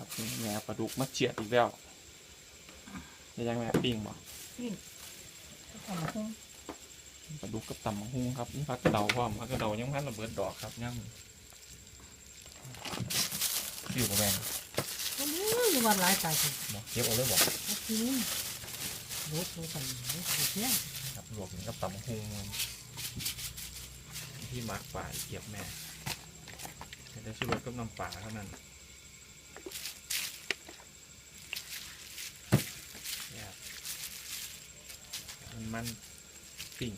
ครับนี่แม่ปลาดุกมาเจียดอีกแล้วจะยังแม่ปิ้งบ่นี่ก็ทำมาหุ้งปลาดุกกับตำบักหุ่งครับนี่พักกระเดาพร้อมพักกระเดายังพันระเบิดดอกครับยังฟิวกับแมงก็นี่อยู่วันหลายตายสิบ่เก็บเอาเลยบ่โอเครู้ตัวกันรู้ตัวเที่ยงครับรวมกับตำบักหุ่งที่มักป่าเก็บแม่แต่ช่วยกับน้ำป่าเท่านั้นเนี่ย มันมันปิ้ง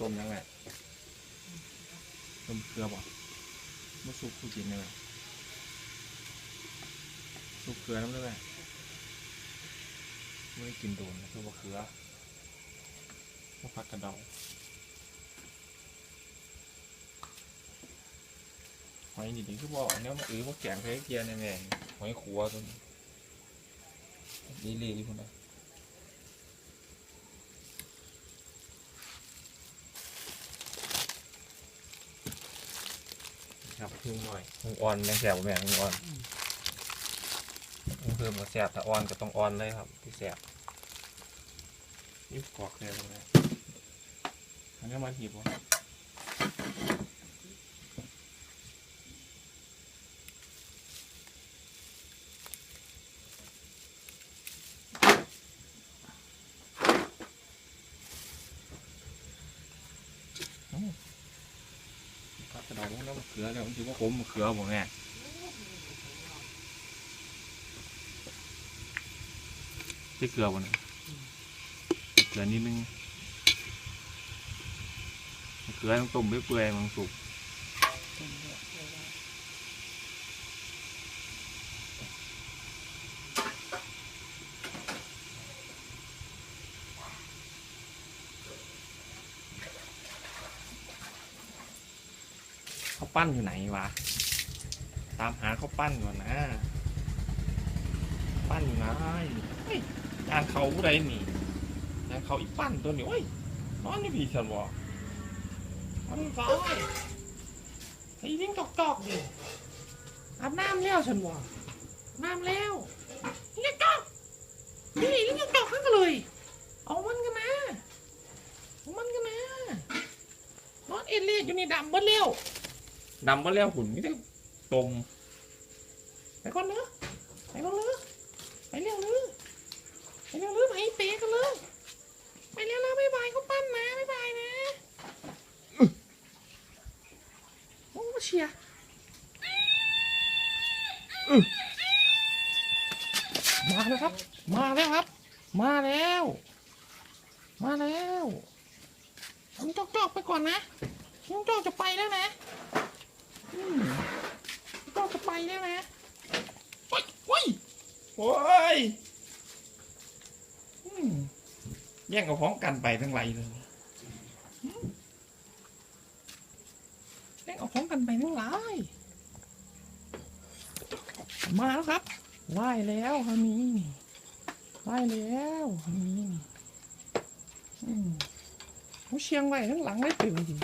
ต้มยังไงต้มเกลือบ่มาซุปคู่จินเลยซุปเกลือน้ำเลยแม่ไม่ได้กินโดนนะซุปมะเขือมะพักกระเดาหอยนี่ถึงคือบอกเนี่ยมาอื้อมาแกงเพลเกียร์ในแม่งหอยขัวตัวนี้ดีเลยที่คนนั้น หนึ่งหน่อยพึ่งอ่อนแมงแสบแม่พึ่งอ่อนพึ่งเพิ่มก็แสบถ้าอ่อนก็ต้องอ่อนเลยครับที่แสบนี่กรอกเลยตรงนี้อันนี้มาหีบวะผักกระเดาแล้วมะเขือแล้วมันถือว่าผมเขือบ่แม่ที่เกลือบ่เนี่ยเกลือนิดนึงเกลือต้องต้มเปื่อยๆมันสุกเข ปั้นอยู่ไหนวะ ตามหาเขาปั้นก่อนนะ ปั้นอยู่ไหนเฮ้ยยานเขาผู้ใดนี่านเขาอีปั้นตัวนี้โอ้ยนอนนี่พี่ฉันวะมันฟ้ายไอ้ยิ่งจอกจอกๆดิอาบน้ำแล้วฉันวะน้ำแล้วยิ่งจอกนี่ยิ่งจอกจอกๆทั้งกันเลยเอามันกันนะเอามันกันนะนอนเอเลียดอยู่นี่ดำเบิ้ลเร็ว ดำมาแล้วหุ่นนี่ได้ตมไปก่อนเนอะไปก่อนเลยไปเร็วเลยไปเร็วเลยไปเปะกันเลยไปเร็วเลยบ๊ายบายเขาปั้นนะบ๊ายบายนะโอ้เชียมาแล้วครับ มาแล้วครับ มาแล้ว มาแล้วผมจอกๆไปก่อนนะผมจอกจะไปแล้วนะ ก็จะไปแล้วนะโอ้ยโอ้ยโอ้ยอืมแย่งกับของกันไปทั้งไรเลยอืมแย่งเอาของกันไปทั้งไรมาแล้วครับไหว้แล้วฮามีนี่ไหว้แล้วฮามีนี่อืมโอ้เชียงไว้ทั้งหลังได้ตึงดี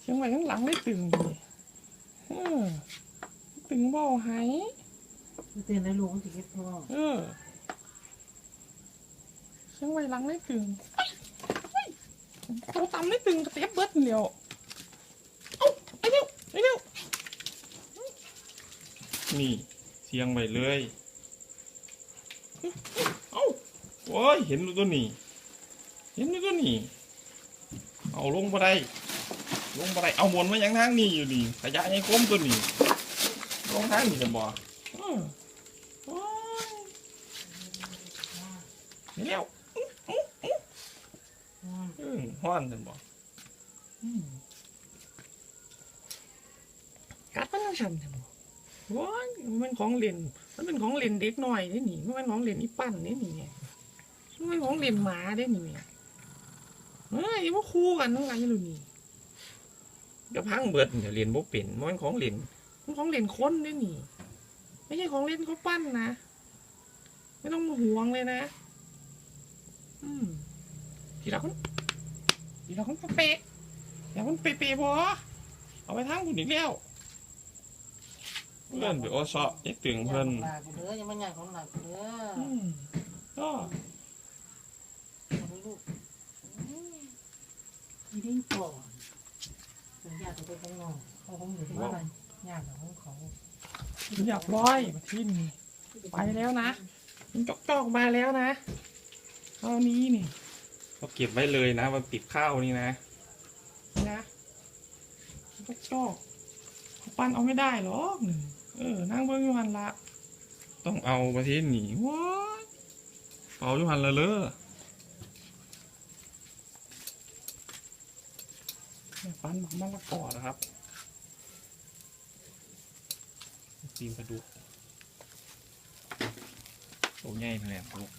เชียงไว้ทั้งหลังได้ตึงดี เออตึงบ่อหายเตือนในลูกมันจะเก็บพ่อเออเชียงไว้หลังได้ตึงเอ้ยเอ้ยตัวต่ำได้ตึงกระเตียบเบิดเดียวเอ้าไอ้เร็วไอ้เร็วนี่เสียงไปเลยเอ้าโอ้ยเห็นดูตัวนี้ เห็นดูตัวนี้ เอาลงมาได้ ลงมาได้เอาหมวนมาอย่างทางนี้อยู่นี่ขยะยังคมตัวนี้ลงทางนี้จะบ่เออโอ้ยเร็วอืมอืมฮ้อนจะบอืมกัดมันต้องช้ำจะบ่ว้ายมันเป็นของเล่นมันเป็นของเล่นเด็กหน้อยนี่นี่มันเป็นของเล่นอีปั้นนี่นี่ไงมันเป็นของเล่นหมาได้นี่ไงเฮ้ยว่าคู่กันทั้งไงลูนี่ เดี๋ยวพังเบิดเดี๋ยวเรียนบ่เป็นมันเป็นของเล่นมันของเล่นคนได้นี่ ไม่ใช่ของเล่นเขาปั้นนะ ไม่ต้องมาห่วงเลยนะอืมทีละคนทีละคนเป๊ะๆอย่ามันเป๊ะๆพอเอาไปทั้งหุ่นอีกแล้วเพื่อนไปโอซอยักตึงเพิ่นหลากเด้อยังไม่ใหญ่ของหลากเด้ออืมก็เอาไปลูกอีดิ้งก่อน เป็นญาติไปข้างนอกเขาคงอยู่ที่บ้านญาติของเขาเรียบร้อยมาที่นี่ไปแล้วนะมันจอกจอกๆมาแล้วนะเท่านี้นี่เราเก็บไว้เลยนะมันติดข้าวนี่นะนี่นะจอกจอกๆเขาปั้นเอาไม่ได้หรอกนี่เออนั่งเบิ้งอยู่หันละ ต้องเอาประเทศหนีว้ายเป่าอยู่หันละเลยเนี่ย ปั้นหมักมะละกอนะครับตีนกระดูกโอ้ใหญ่แหลมลูก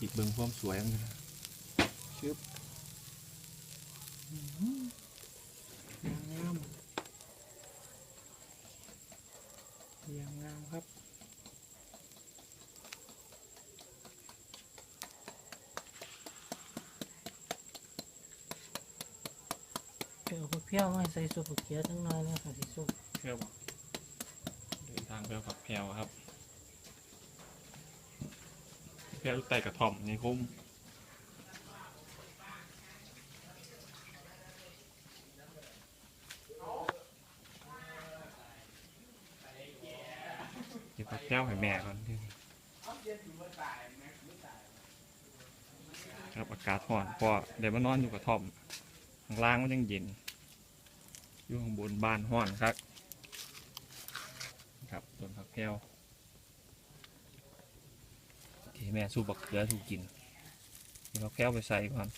อีกเบิ้งความสวยมันนะชึบงามเรียงงามครับ เพี้ยวมาใส่ซุปเกี๊ยวทั้งน้อยเนี่ยค่ะที่ซุปเพื่อบอกเดินทางไปผักแพรวครับแพรวไต่กระท่อมนี่คุ้มเดี๋ยวผักแพรวให้แม่ก่อนทีครับอากาศร้อนพราะเดี๋ยวมานอนอยู่กระท่อมข้างล่างมันยังเย็น อยู่ข้างบนบ้านห้อนครับ ครับต้นผักแพรวที่แม่สู้บักเขือถูกกินเอาผักแพรวไปใส่ก่อน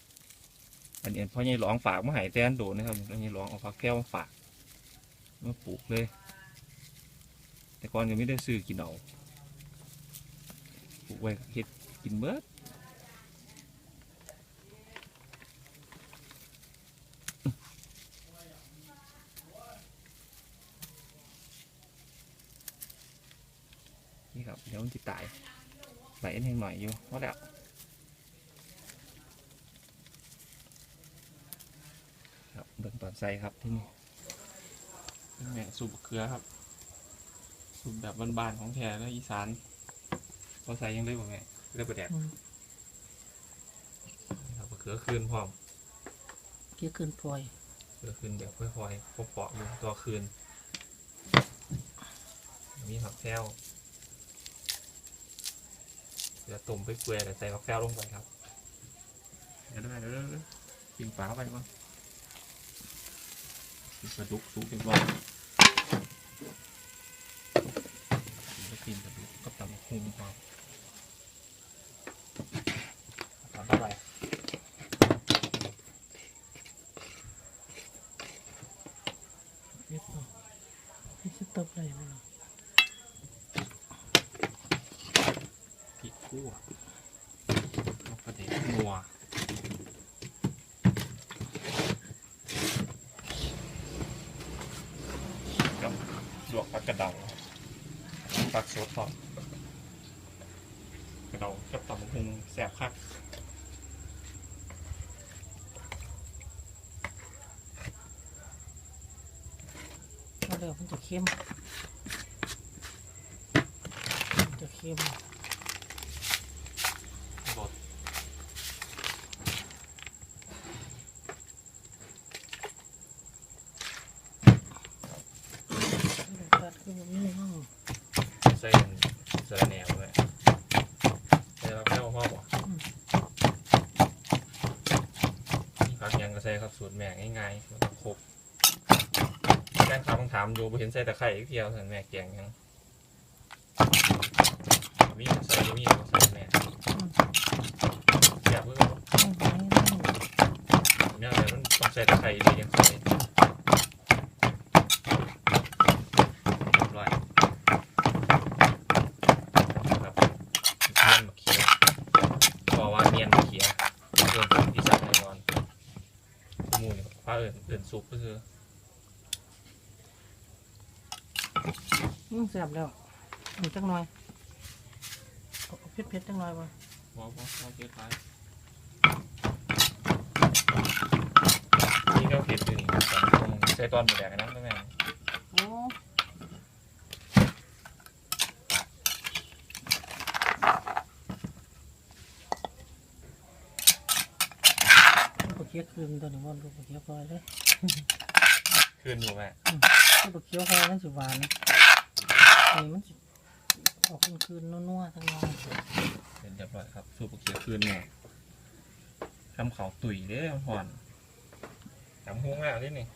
อันนี้พ่อใหญ่หลองฝากมาให้แตนโดนนะครับพ่อใหญ่หลองเอาผักแพรวมาฝากมาปลูกเลย แต่ก่อนก็ไม่ได้ซื้อกินเอาปลูกไว้เฮ็ดกินเบิด นี่ครับ เดี๋ยวมันจะตายใบอันแห้งหน่อยอยู่พอแล้วครับเบิ่งตอนใส่ครับที่นี่เป็นแม่สูบบักเขือครับ สูตรแบบบ้านๆของแท้แล้วอีสานพอใส่ยังได้บ่แม่เลือกประแดกอืมครับมะเขือคืนพร้อมเกี๊ยวขึ้นพลอยเขือคืนแบบค่อยๆเปาะๆอยู่ตัวคืนมีผักแพรวเดี๋ยวต้มไปเกลือเดี๋ยวใส่ผักแก้วลงไปครับเดี๋ยวได้เดี๋ยวกินฝาไปก่อนกินปลาดุกสุกเป็นร้อล้วกินกระดุกกับตำบักหุ่งครับตามเข้าไป เรียบร้อยนี่สต๊อปเลยมั้ง พริก คั่วแล้วก็เด็ดนัวกับลวกผักกระเดาผักสดทอกระเดากับตำบักหุ่งแซ่บคักเดี๋ยวมันจะเค็มจะเค็ม รส ตัดคือแบบนี้ห้อง ใส่เสระแหนวด้วยใส่ผักแก้วพ่อบอกนี่ผักยังก็ใส่ครับสูตรแม่ง่ายๆมันก็ครบแกงข้าวต้องถามดูบ่เห็นใส่ตะไคร้อีกเทียวสันแม่แกงยังมีใส่บ่มีก็ใส่แม่แซ่บเพื่อห้องไม้ห้องเนี่ยอะไรมันต้องใส่ตะไคร้ดียังใส่ สุกก็คือมังเสียบแล้วอีกจักหน่อยเอาเผ็เผ็ดๆจักหน่อยบ่บอกบอบอกเกลืยนี่ก็เผ็ดอยู่นี่ใช้ตอนหมูแดงกันนะแม่โอ้ก็เคี้ยวคืนตัวนี้มันก็เคี้ยวพอเลย คืนอยู่แม่ลูกเขียวพอมันสิหวานนี่มันสิออกคืนๆนัวๆทั้งนั้นเป็นเรียบร้อยครับสูบเขียวคืนแม่ทำเขาตุ๋ยเด้อหอนจำหุ้งแล้วนี่นี่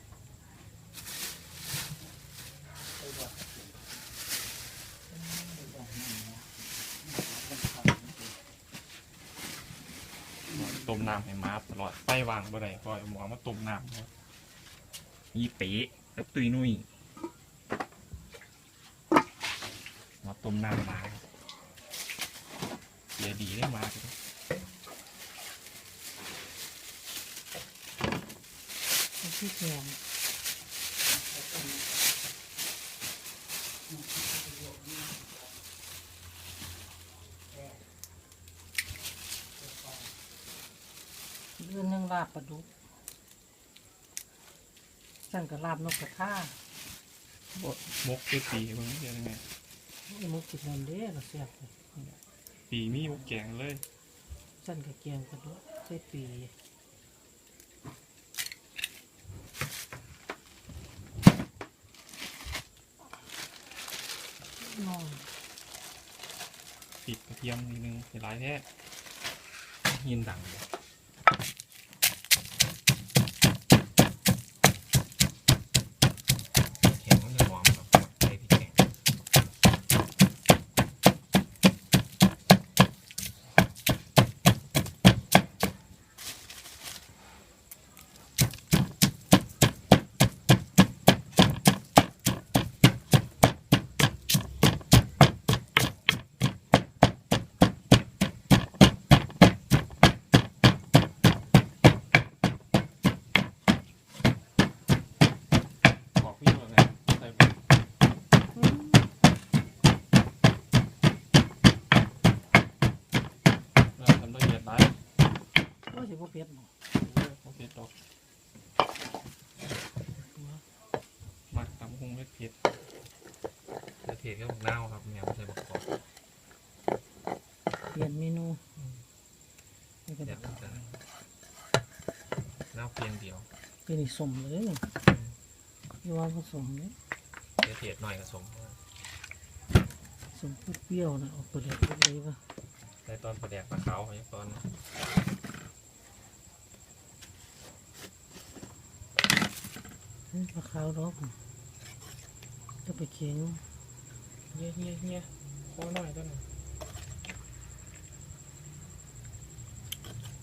ต้มน้ำให้มาตลอดไฟวางบ่ได้คอยหมอมาต้มน้ำ ครับยี่ปีแล้วตุยนุ่ยมาต้มน้ำมาเดี๋ยวดีได้มาครับที่เขียวเรื่องนึงลาบปลาดุก สั่นกับลาบนกกระทามกคือปีเบิ่งเดี๋ยวยังไงไอ้มุกกินนั่นเด้เราเสียบเลยปีมีมกแกงเลยสั่นกับเกียงปลาดุกใส่ปีน้องปิดกระเทียมนิดนึงให้ร้ายแท้ยินดังเลยแข็งมันจะหอมครับใส่พริกแกง บอกพี่ว่าไงใส่เราทำละเอียดได้ ว่าสิบ่เผ็ดบ่โอเคตกมักตำหุ้งเม็ดเผ็ดเดี๋ยวเผ็ดก็บอกเน่าครับเนี่ยไม่ใช่บอกกรอบเปลี่ยนเมนูนี่ก็เดี๋ยวมันจะเน่าเพียงเดียวเป็นอีกสมเลยนี่อยู่ว่าผสมเนี่ยเดี๋ยวเผ็ดหน่อยก็สมสมเปรี้ยวๆนะออกตัวเด็ดเลยป่ะในตอนประแดกปลาขาวอย่างตอน นี่ปลา ขาวดอกจะไปเคียงเงี้ยเงี้ยเงี้ยขอหน่อยก็หน่อย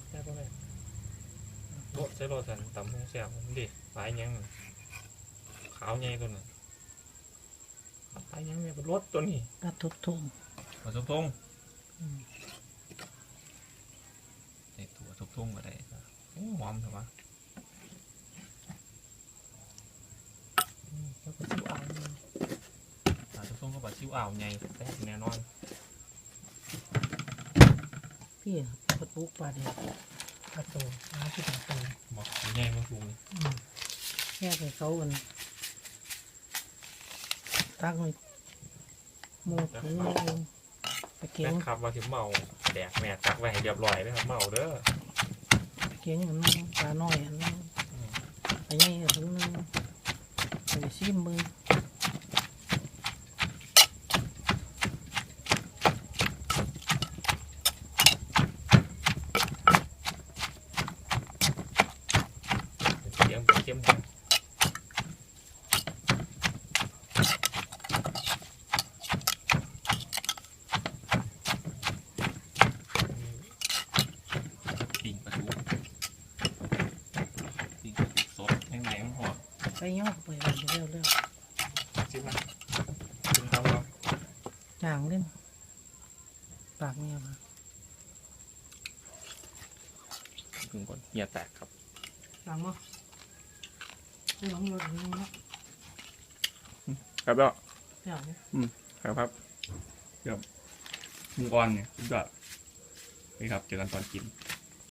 แซ่บเลยโบใช้โรสันตำหุ้งแซ่บมันดิหลายยังขาวใหญ่ตัวนึงหลายยังเนี่ยเป็นรสตัวนี้ตัดทุบทุ่งหัวทุกทุ่งอืมไอตัวทุกทุ่งก็ได้ครับโอ้หอมถูกปะอืมแล้วก็ชิวอ่าวนี่อ่า ทุกทุ่งก็แบบชิวอ่าวไงแซ่บแน่นอนพี่ปลาปุกปลาเด็ดปลาโตปลาที่ปลาโตบอกใหญ่มากลุงอืมแยกให้เขากันตักเลยหมูถุงหนึ่งไปเคียแม่งครับว่าที่เมาแดกแม่ตักไว้ให้เรียบร้อยเลยครับเมาเด้อไปเคียงมันปลาน้อยอันนึงอืมไปใหญ่อันนึงไปซิมมือ เสียงเข้มข้นปิ่งปลาทูปิ่งปลาทูสดข้างในมันหอม ไป ย่อไปเร็วเร็วชิมมาชิมทำเราจางเล่นปากเนี่ยมาถึงก่อนเหียแตกครับจางมั้งไม่หลงรถนี่นะครับแล้วอย่างนี้ครับครับเดี๋ยวหมูอ่อนเนี่ยสุดยอดนี่ครับเจอกันตอนกิน